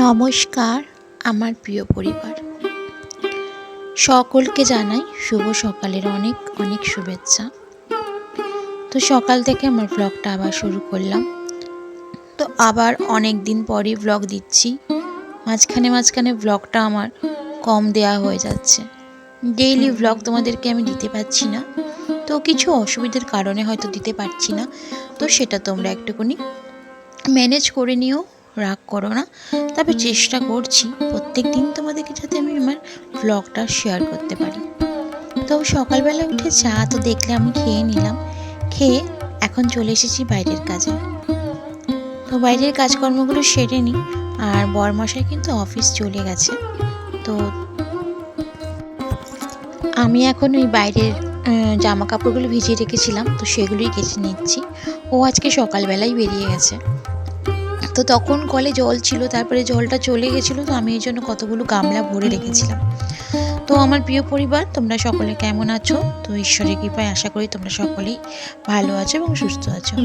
নমস্কার, আমার প্রিয় পরিবার। সকলকে জানাই শুভ সকালের অনেক অনেক শুভেচ্ছা। তো সকাল থেকে আমার ব্লগটা আবার শুরু করলাম। তো আবার অনেক দিন পরই ব্লগ দিচ্ছি। মাঝখানে মাঝখানে ব্লগটা আমার কম দেয়া হয়ে যাচ্ছে। ডেইলি ব্লগ তোমাদেরকে আমি দিতে পারছি না। তো কিছু অসুবিধার কারণে হয়তো দিতে পারছি না। তো সেটা তোমরা একটুকুনি ম্যানেজ করে নিও। রাগ করো না। তবে চেষ্টা করছি প্রত্যেক দিন তোমাদেরকে যাতে আমি আমার ব্লগটা শেয়ার করতে পারি। তো সকালবেলা উঠে চা তো দেখলে আমি খেয়ে নিলাম। খেয়ে এখন চলে এসেছি বাইরের কাজে। তো বাইরের কাজকর্মগুলো সেরে নিই। আর বরমশাই কিন্তু অফিস চলে গেছে। তো আমি এখন ওই বাইরের জামা কাপড়গুলো ভিজিয়ে রেখেছিলাম। তো সেগুলোই কেচে নিচ্ছি। ও আজকে সকালবেলাই বেরিয়ে গেছে। তো তখন কলে জল ছিল, তারপরে জলটা চলে গেছিল, তো আমি এই জন্য কতগুলো গামলা ভরে রেখেছিলাম। তো আমার প্রিয় পরিবার, তোমরা সকলে কেমন আছো? তো ঈশ্বরের কৃপায় আশা করি তোমরা সকলেই ভালো আছো এবং সুস্থ আছো।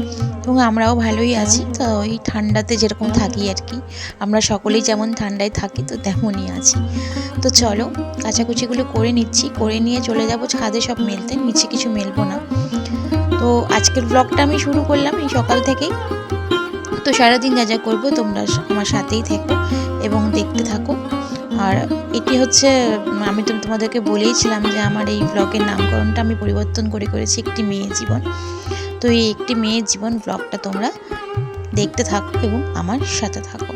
এবং আমরাও ভালোই আছি। তো ওই ঠান্ডাতে যেরকম থাকি আর কি, আমরা সকলেই যেমন ঠান্ডায় থাকি, তো তেমনই আছি। তো চলো কাচাকুচিগুলো করে নিচ্ছি। করে নিয়ে চলে যাব, ছাদে সব মেলতে, নিচে কিছু মেলবো না। তো আজকের ব্লগটা আমি শুরু করলাম এই সকাল থেকেই। তো সারাদিন যা যা করব তোমরা আমার সাথেই থেকো এবং দেখতে থাকো। আর এটি হচ্ছে আমি তো তোমাদেরকে বলেইছিলাম যে আমার এই ব্লগের নামকরণটা আমি পরিবর্তন করে করেছি একটি মেয়ে জীবন। তো এই একটি মেয়ের জীবন ব্লগটা তোমরা দেখতে থাকো এবং আমার সাথে থাকো।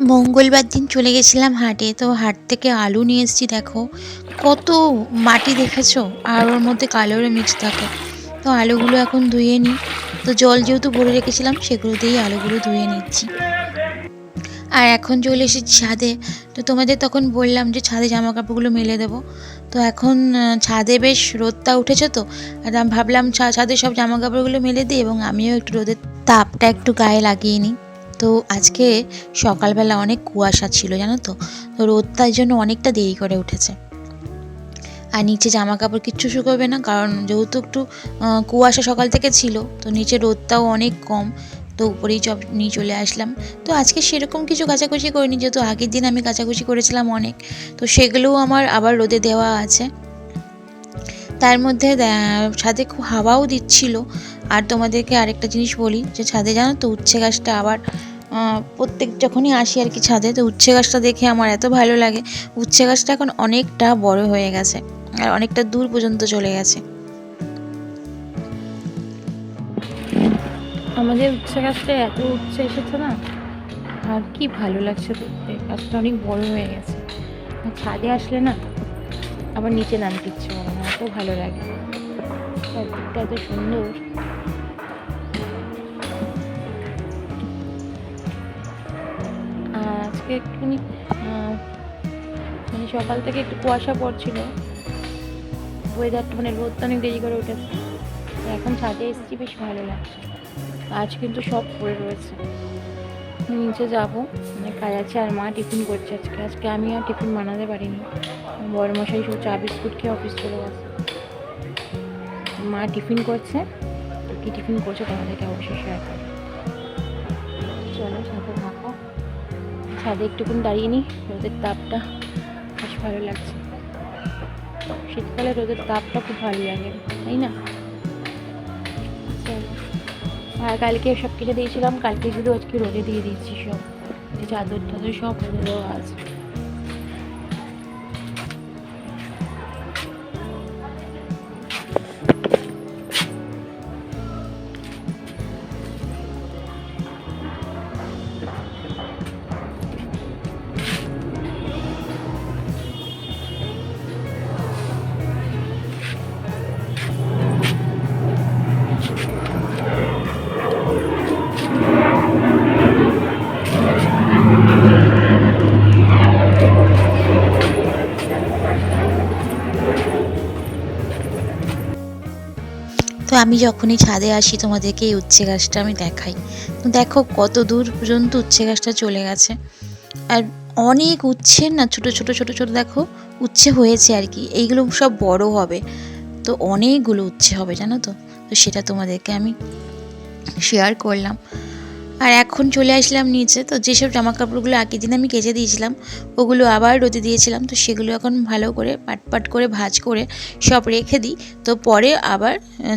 মঙ্গলবার দিন চলে গেছিলাম হাটে, তো হাট থেকে আলু নিয়ে এসেছি, দেখো। কত মাটি দেখেছ? আর ওর মধ্যে কালোরে মিক্স থাকে। তো আলুগুলো এখন ধুয়ে নিই। তো জল যেহেতু ভরে রেখেছিলাম, সেগুলো দিয়েই আলুগুলো ধুয়ে নিচ্ছি। আর এখন চলে এসেছি ছাদে। তো তোমাদের তখন বললাম যে ছাদে জামা কাপড়গুলো মেলে দেবো। তো এখন ছাদে বেশ রোদটা উঠেছে তো। আর ভাবলাম ছাদে সব জামা কাপড়গুলো মেলে দিই এবং আমিও একটু রোদের তাপটা একটু গায়ে লাগিয়ে নিই। তো আজকে সকালবেলা অনেক কুয়াশা ছিল, জানো তো? তো রোদটার জন্য অনেকটা দেরি করে উঠেছে। আর নিচে জামা কাপড় কিচ্ছু শুকোবে না, কারণ যেহেতু একটু কুয়াশা সকাল থেকে ছিল, তো নিচে রোদটাও অনেক কম, তো উপরেই চপ নিয়ে চলে আসলাম। তো আজকে সেরকম কিছু কাচাকুচি করিনি, যেহেতু আগের দিন আমি কাচাকুচি করেছিলাম অনেক, তো সেগুলোও আমার আবার রোদে দেওয়া আছে। তার মধ্যে ছাদে খুব হাওয়াও দিচ্ছিল। আর তোমাদেরকে আরেকটা জিনিস বলি, যে ছাদে জানো তো উচ্ছে গাছটা আবার প্রত্যেক যখনই আসি আর কি ছাদে, তো উচ্ছে গাছটা দেখে আমার এত ভালো লাগে। উচ্ছে গাছটা এখন অনেকটা বড় হয়ে গেছে, আর অনেকটা দূর পর্যন্ত চলে গেছে। আমাদের উচ্ছে গাছটা এত উচ্ছে এসেছে না, আর কি ভালো লাগছে দেখতে। গাছটা অনেক বড় হয়ে গেছে। ছাদে আসলে না, আবার নিচে নামতে ইচ্ছে না। এত ভালো লাগে। চারদিকটা এত সুন্দর। আজকে একটুখানি মানে সকাল থেকে একটু কুয়াশা পড়ছিল। ওয়েদারটা মানে রোদটা অনেক দেরি করে উঠেছে। এখন ছাদে এসেছি, বেশ ভালো লাগছে। আজ কিন্তু সব পড়ে রয়েছে। নিচে যাব। মানে কাজ আছে আর মা টিফিন করছে আজকে। আজকে আমি আর টিফিন বানাতে পারিনি। মশাই সব চা বিস্কুট খেয়ে অফিস চলে গেছে। মা টিফিন করছে। কি টিফিন করছে তোমাদেরকে অবশ্যই শেয়ার চলো সাথে থাকো। ছাদে একটুকুন দাঁড়িয়ে নিই রোদের তাপটা বেশ ভালো লাগছে। শীতকালে রোদের তাপটা খুব ভালো লাগে, তাই না? আর কালকে সব কিছু দিয়েছিলাম, কালকে শুধু আজকে রোদে দিয়ে দিয়েছি সব। চাদর টাদর সব রোদে দেওয়া আছে। আমি যখনই ছাদে আসি, তোমাদেরকে এই উচ্ছে গাছটা আমি দেখাই। দেখো কত দূর পর্যন্ত উচ্ছে গাছটা চলে গেছে। আর অনেক উচ্ছের না, ছোট ছোট ছোট ছোট দেখো, উচ্ছে হয়েছে আর কি। এইগুলো সব বড় হবে। তো অনেকগুলো উচ্ছে হবে, জানো তো? তো সেটা তোমাদেরকে আমি শেয়ার করলাম। আর এখন চলে আসলাম নিচে। তো যেসব জামা কাপড়গুলো আগের দিন আমি কেচে দিয়েছিলাম, ওগুলো আবার রোদে দিয়েছিলাম। তো সেগুলো এখন ভালো করে পাট পাট করে ভাজ করে সব রেখে দিই। তো পরে আবার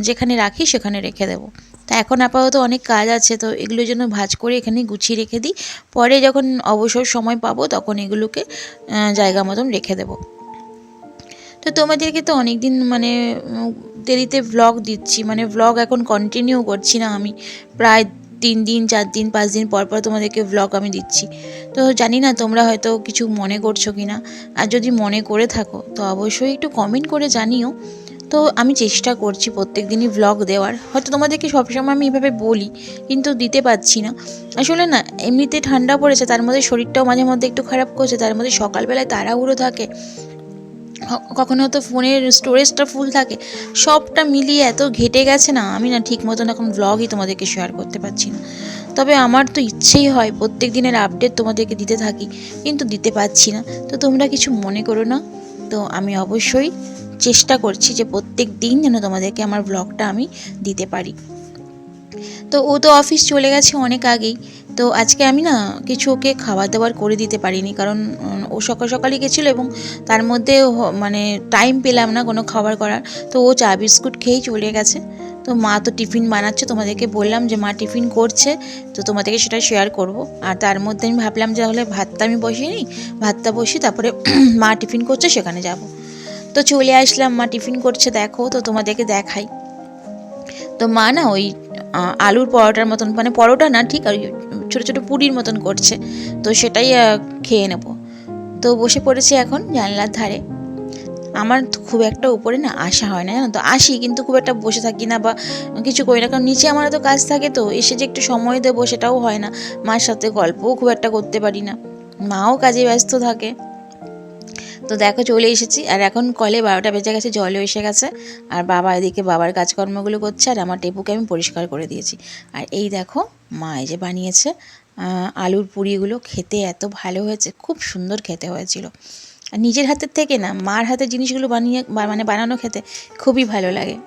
যেখানে রাখি সেখানে রেখে দেবো। তা এখন আপাতত অনেক কাজ আছে, তো এগুলোর জন্য ভাজ করে এখানে গুছিয়ে রেখে দিই। পরে যখন অবসর সময় পাবো তখন এগুলোকে জায়গা মতন রেখে দেবো। তো তোমাদেরকে তো অনেক দিন মানে দেরিতে ভ্লগ দিচ্ছি। মানে ভ্লগ এখন কন্টিনিউ করছি না আমি। প্রায় তিন দিন, চার দিন, পাঁচ দিন পর পর তোমাদেরকে ব্লগ আমি দিচ্ছি। তো জানি না তোমরা হয়তো কিছু মনে করছ কি না আর যদি মনে করে থাকো, তো অবশ্যই একটু কমেন্ট করে জানিও। তো আমি চেষ্টা করছি প্রত্যেক দিনই ভ্লগ দেওয়ার। হয়তো তোমাদেরকে সবসময় আমি এভাবে বলি, কিন্তু দিতে পারছি না। আসলে না, এমনিতে ঠান্ডা পড়েছে, তার মধ্যে শরীরটাও মাঝে মধ্যে একটু খারাপ করছে, তার মধ্যে সকালবেলায় তাড়াহুড়ো থাকে। কখনো তো ফোনের স্টোরেজটা ফুল থাকে। সবটা মিলিয়ে এত ঘেটে গেছে না, আমি না ঠিক মতন এখন ব্লগই তোমাদেরকে শেয়ার করতে পারছি না। তবে আমার তো ইচ্ছেই হয় প্রত্যেক দিনের আপডেট তোমাদেরকে দিতে থাকি, কিন্তু দিতে পারছি না। তো তোমরা কিছু মনে করো না। তো আমি অবশ্যই চেষ্টা করছি যে প্রত্যেক দিন যেন তোমাদেরকে আমার ব্লগটা আমি দিতে পারি। তো ও তো অফিস চলে গেছে অনেক আগেই। তো আজকে আমি না কিছু ওকে খাবার দাবার করে দিতে পারিনি কারণ ও সকাল সকালই গেছিল এবং তার মধ্যে মানে টাইম পেলাম না কোনো খাবার করার। তো ও চা বিস্কুট খেয়েই চলে গেছে। তো মা তো টিফিন বানাচ্ছে, তোমাদেরকে বললাম যে মা টিফিন করছে, তো তোমাদেরকে সেটা শেয়ার করব। আর তার মধ্যে আমি ভাবলাম যে তাহলে ভাতটা আমি বসিয়ে নিই, ভাতটা বসি তারপরে মা টিফিন করছে, সেখানে যাব। তো চলে আসলাম, মা টিফিন করছে, দেখো, তো তোমাদেরকে দেখাই। তো মা না ওই আলুর পরোটার মতন মানে পরোটা না, ঠিক, আর ছোটো ছোটো পুরির মতন করছে। তো সেটাই খেয়ে নেব। তো বসে পড়েছি এখন জানলার ধারে। আমার খুব একটা উপরে না আসা হয় না, জানো তো? আসি, কিন্তু খুব একটা বসে থাকি না বা কিছু করি না, কারণ নিচে আমার তো কাজ থাকে তো, এসে যে একটু সময় দেবো সেটাও হয় না। মার সাথে গল্পও খুব একটা করতে পারি না। মাও কাজে ব্যস্ত থাকে। তো দেখো চলে এসেছি। আর এখন কলে বারোটা বেজে গেছে, জলও এসে গেছে। আর বাবা এদিকে বাবার কাজকর্মগুলো করছে, আর আমার টেপুকে আমি পরিষ্কার করে দিয়েছি। আর এই দেখো, মা এই যে বানিয়েছে আলুর পুরিগুলো খেতে এত ভালো হয়েছে, খুব সুন্দর খেতে হয়েছিল। আর নিজের হাতের থেকে না, মার হাতের জিনিসগুলো বানিয়ে মানে বানানো খেতে খুবই ভালো লাগে।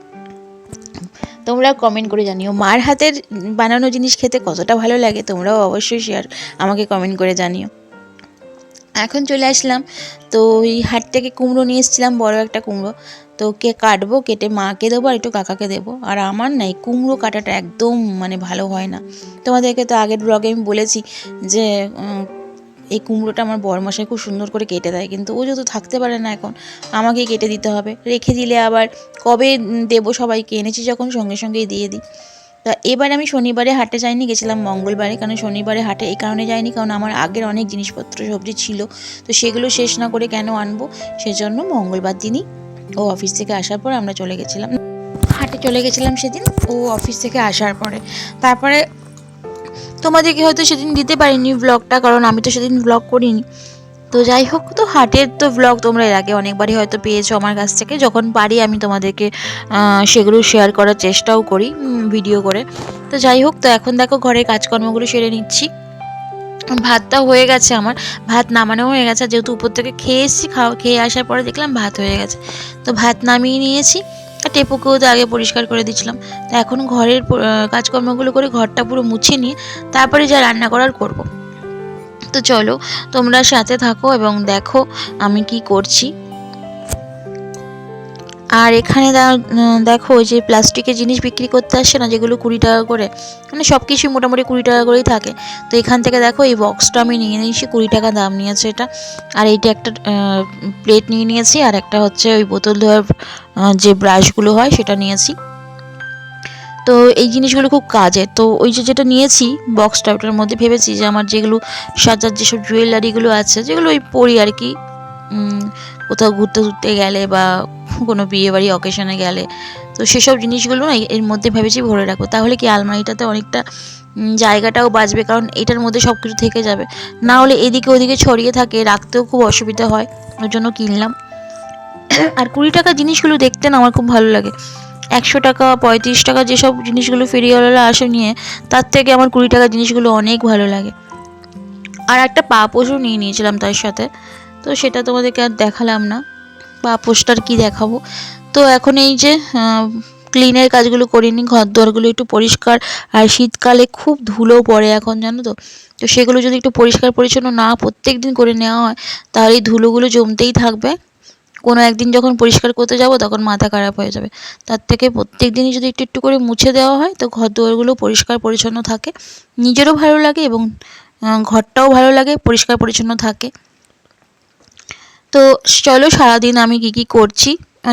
তোমরা কমেন্ট করে জানিও, মার হাতের বানানো জিনিস খেতে কতটা ভালো লাগে, তোমরাও অবশ্যই শেয়ার আমাকে কমেন্ট করে জানিও। এখন চলে আসলাম। তো ওই হাট থেকে কুমড়ো নিয়ে এসেছিলাম, বড় একটা কুমড়ো। তো কে কাটবো, কেটে মাকে দেবো আর একটু কাকাকে দেবো। আর আমার না এই কুমড়ো কাটাটা একদম মানে ভালো হয় না। তোমাদেরকে তো আগের ব্লগে আমি বলেছি যে এই কুমড়োটা আমার বড়মশাই খুব সুন্দর করে কেটে দেয়। কিন্তু ও যেহেতু থাকতে পারে না এখন, আমাকেই কেটে দিতে হবে। রেখে দিলে আবার কবে দেবো সবাইকে এনেছি যখন সঙ্গে সঙ্গেই দিয়ে দিই। তা এবার আমি শনিবারে হাটে যাইনি, গেছিলাম মঙ্গলবারে। কারণ শনিবারে হাটে এই কারণে যাইনি, কারণ আমার আগের অনেক জিনিসপত্র, সবজি ছিল। তো সেগুলো শেষ না করে কেন আনব? সেজন্য মঙ্গলবার দিনই ও অফিস থেকে আসার পর আমরা চলে গেছিলাম। হাটে চলে গেছিলাম সেদিন, ও অফিস থেকে আসার পরে। তারপরে তোমাদেরকে হয়তো সেদিন দিতে পারিনি ব্লগটা কারণ আমি তো সেদিন ব্লগ করিনি। তো যাই হোক, তো হাটের তো ব্লগ তোমরা এর আগে অনেকবারই হয়তো পেয়েছ আমার কাছ থেকে। যখন পারি আমি তোমাদেরকে সেগুলো শেয়ার করার চেষ্টাও করি ভিডিও করে। তো যাই হোক, তো এখন দেখো ঘরের কাজকর্মগুলো সেরে নিচ্ছি। ভাতটা হয়ে গেছে আমার। ভাত নামানো হয়ে গেছে যেহেতু উপর থেকে খেয়ে এসেছি, খাওয়া, খেয়ে আসার পরে দেখলাম ভাত হয়ে গেছে। তো ভাত নামিয়ে নিয়েছি টেপুকেও তো আগে পরিষ্কার করে দিয়েছিলাম। তো এখন ঘরের কাজকর্মগুলো করে ঘরটা পুরো মুছে নিয়ে, তারপরে যা রান্না করার করব। তো চলো, তোমরা সাথে থাকো এবং দেখো আমি কি করছি। আর এখানে দেখো যে প্লাস্টিকের জিনিস বিক্রি করতে আসে না, যেগুলো কুড়ি টাকা করে মানে সব কিছুই মোটামুটি কুড়ি টাকা করেই থাকে। তো এখান থেকে দেখো এই বক্সটা আমি নিয়ে নিয়েছি, কুড়ি টাকা দাম নিয়েছে এটা। আর এইটা একটা প্লেট নিয়ে নিয়েছি, আর একটা হচ্ছে ওই বোতল ধোয়ার যে ব্রাশগুলো হয়, সেটা নিয়েছি। তো এই জিনিসগুলো খুব কাজের তো ওই যে যেটা নিয়েছি বক্সটা ওটার মধ্যে ভেবেছি যে আমার যেগুলো সাজার যেসব জুয়েলারিগুলো আছে, যেগুলো ওই পরি আর কি কোথাও ঘুরতে ঘুরতে গেলে বা কোনো বিয়ে বাড়ি অকেশনে গেলে, তো সেসব জিনিসগুলো না এর মধ্যে ভেবেছি ভরে রাখব। তাহলে কি আলমারিটাতে অনেকটা জায়গাটাও বাঁচবে, কারণ এটার মধ্যে সব কিছু থেকে যাবে। না হলে এদিকে ওদিকে ছড়িয়ে থাকে, রাখতেও খুব অসুবিধা হয় ওর জন্য কিনলাম। আর কুড়ি টাকা জিনিসগুলো দেখতে না আমার খুব ভালো লাগে। একশো টাকা, পঁয়ত্রিশ টাকা যেসব জিনিসগুলো ফেরিওয়ালারা আসে নিয়ে, তার থেকে আমার কুড়ি টাকা জিনিসগুলো অনেক ভালো লাগে। আর একটা পাপোশও নিয়ে নিয়েছিলাম তার সাথে। তো সেটা তোমাদেরকে আর দেখালাম না। পাপোশটার কি দেখাবো? তো এখন এই যে ক্লিনের কাজগুলো করিনি ঘর দুয়ারগুলো একটু পরিষ্কার। আর শীতকালে খুব ধুলো পড়ে এখন, জানো তো? তো সেগুলো যদি একটু পরিষ্কার পরিচ্ছন্ন না প্রত্যেক দিন করে নেওয়া হয়, তাহলে এই ধুলোগুলো জমতেই থাকবে। কোনো একদিন যখন পরিষ্কার করতে যাব, তখন মাথা খারাপ হয়ে যাবে। তার থেকে প্রত্যেক দিনই যদি একটু একটু করে মুছে দেওয়া হয়, তো ঘর দুয়ারগুলো পরিষ্কার পরিচ্ছন্ন থাকে। নিজেরও ভালো লাগে এবং ঘরটাও ভালো লাগে, পরিষ্কার পরিচ্ছন্ন থাকে। তো চলো সারাদিন আমি কী কী করছি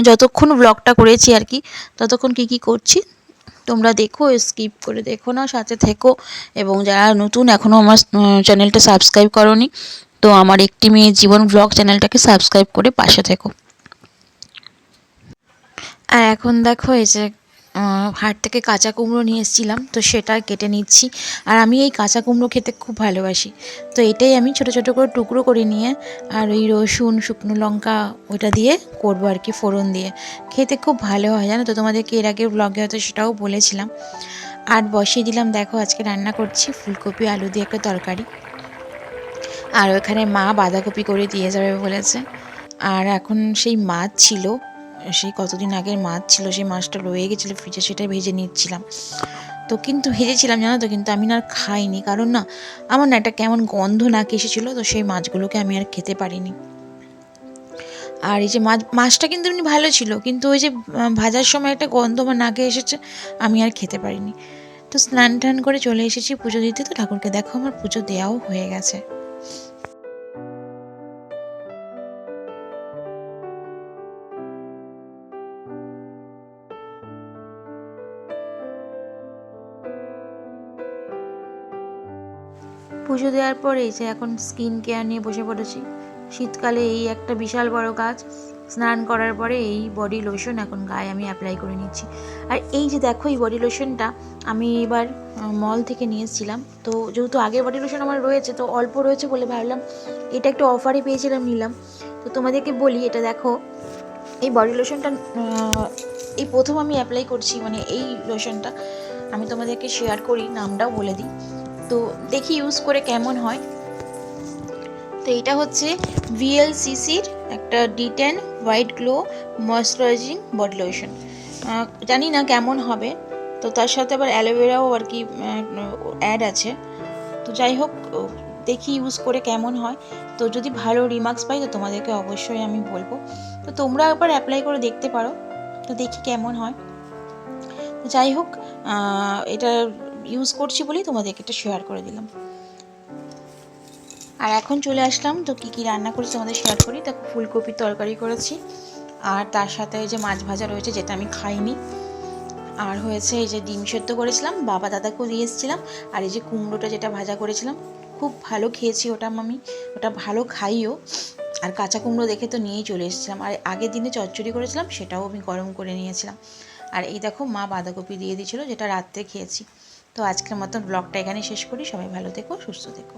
যতক্ষণ ব্লগটা করেছি আর কি, ততক্ষণ কী কী করছি, তোমরা দেখো স্কিপ করে দেখো না, সাথে থেকো। এবং যারা নতুন এখনও আমার চ্যানেলটা সাবস্ক্রাইব করনি তো আমার একটি মেয়ে জীবন ব্লগ চ্যানেলটাকে সাবস্ক্রাইব করে পাশে থেকো। আর এখন দেখো এই যে হাট থেকে কাঁচা কুমড়ো নিয়ে এসেছিলাম, তো সেটা কেটে নিচ্ছি। আর আমি এই কাঁচা কুমড়ো খেতে খুব ভালোবাসি। তো এটাই আমি ছোট ছোট করে টুকরো করে নিয়ে, আর ওই রসুন, শুকনো লঙ্কা ওটা দিয়ে করব আর কি, ফোড়ন দিয়ে। খেতে খুব ভালো হয়, জানো তো? তোমাদেরকে এর আগে ব্লগে হয়তো সেটাও বলেছিলাম। আর বসিয়ে দিলাম, দেখো আজকে রান্না করছি, ফুলকপি, আলু দিয়ে একটা তরকারি। আর ওখানে মা বাঁধাকপি করে দিয়ে যাবে বলেছে। আর এখন সেই মাছ ছিল, সেই কতদিন আগের মাছ ছিল, সেই মাছটা রয়ে গেছিল ফ্রিজে সেটাই ভেজে নিচ্ছিলাম। তো কিন্তু ভেজেছিলাম, জানো তো, কিন্তু আমি না আর খাইনি। কারণ না, আমার না একটা কেমন গন্ধ নাকে এসেছিল, তো সেই মাছগুলোকে আমি আর খেতে পারিনি। আর এই যে মাছ, মাছটা কিন্তু এমনি ভালো ছিল, কিন্তু ওই যে ভাজার সময় একটা গন্ধ আমার নাকে এসেছে, আমি আর খেতে পারিনি। তো স্নান টান করে চলে এসেছি পুজো দিতে, তো ঠাকুরকে দেখো, আমার পুজো দেওয়াও হয়ে গেছে। পুজো দেওয়ার পরে যে এখন স্কিন কেয়ার নিয়ে বসে পড়েছি। শীতকালে এই একটা বিশাল বড় কাজ স্নান করার পরে এই বডি লোশন এখন গায়ে আমি অ্যাপ্লাই করে নিচ্ছি। আর এই যে দেখো এই বডি লোশনটা আমি এবার মল থেকে নিয়ে এসেছিলাম। তো যেহেতু আগের বডি লোশন আমার রয়েছে, তো অল্প রয়েছে বলে ভাবলাম, এটা একটু অফারে পেয়েছিলাম, নিলাম। তো তোমাদেরকে বলি, এটা দেখো, এই বডি লোশনটা এই প্রথম আমি অ্যাপ্লাই করছি মানে এই লোশনটা আমি তোমাদেরকে শেয়ার করি, নামটাও বলে দিই। তো দেখি ইউজ করে কেমন হয়। তো এটা হচ্ছে ভিএলসিসির একটা detan white glow moisturising body lotion জানি না কেমন হবে, তো তার সাথে আবার অ্যালোভেরাও আর কি অ্যাড আছে। তো যাই হোক দেখি ইউজ করে কেমন হয়। তো যদি ভালো রিমার্কস পাই, তো তোমাদেরকে অবশ্যই আমি বলব। তো তোমরা একবার অ্যাপ্লাই করে দেখতে পারো, তো দেখি কেমন হয়। যাই হোক এটা ইউজ করছি বলেই তোমাদেরকে এটা শেয়ার করে দিলাম। আর এখন চলে আসলাম, তো কী কী রান্না করেছি তোমাদের শেয়ার করি। দেখো ফুলকপির তরকারি করেছি, আর তার সাথে এই যে মাছ ভাজা রয়েছে যেটা আমি খাইনি। আর হয়েছে এই যে ডিম সেদ্ধ করেছিলাম, বাবা দাদাকেও দিয়ে এসেছিলাম, আর এই যে কুমড়োটা যেটা ভাজা করেছিলাম, খুব ভালো খেয়েছি ওটা আমি ওটা ভালো খাইও। আর কাঁচা কুমড়ো দেখে তো নিয়েই চলে এসেছিলাম, আর আগের দিনে চচ্চড়ি করেছিলাম, সেটাও আমি গরম করে নিয়েছিলাম। আর এই দেখো মা বাঁধাকপি দিয়ে দিয়েছিলো, যেটা রাত্রে খেয়েছি। তো আজকের মতন ব্লগটা এখানে শেষ করি। সবাই ভালো থেকো সুস্থ থেকো।